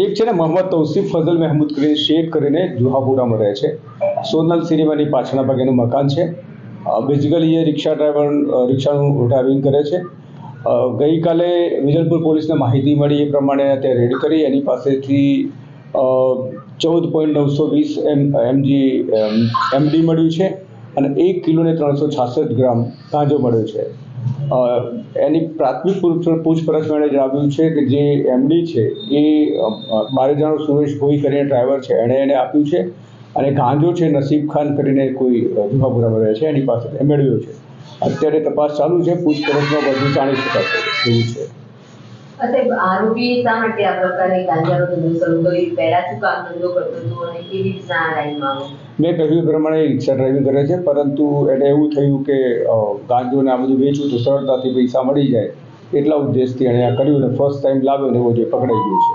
એક છે ને મોહમ્મદ તૌસીફ ફઝલ મહેમૂદ કરીને શેખ કરીને જુહાપુરામાં રહે છે. સોનલ સિનેમાની પાછળના ભાગેનું મકાન છે. બેઝિકલી એ રિક્ષા ડ્રાઈવર રિક્ષાનું ડ્રાઇવિંગ કરે છે. ગઈકાલે વિજલપુર પોલીસને માહિતી મળી એ પ્રમાણે તે રેડ કરી. એની પાસેથી ચૌદ પોઈન્ટ નવસો વીસ એમ, એમજી એમડી મળ્યું છે અને એક કિલો ને ત્રણસો છાસઠ ગ્રામ કાંજો મળ્યો છે. એની પ્રાથમિક પૂછપરછ એણે જણાવ્યું છે કે જે એમડી છે, એ મારે બારેજાનો સુરેશ ભોઈ કરીને ડ્રાઈવર છે, એણે એને આપ્યું છે અને ગાંજો છે, નસીબ ખાન કરીને કોઈ જુહાપુરામાં રહે છે, એની પાસે મેળવ્યો છે. અત્યારે તપાસ ચાલુ છે, પૂછપરછમાં બધું જાણી શકાશે એવું છે. મેં કહ્યું પ્રમાણે રિક્ષા ડ્રાઇવિંગ કરે છે, પરંતુ એને એવું થયું કે ગાંજો ને આ બધું વેચવું તો સરળતાથી પૈસા મળી જાય એટલા ઉદ્દેશથી એણે આ કર્યું અને ફર્સ્ટ ટાઈમ લાવ્યો ને એવો જે પકડાઈ ગયો છે.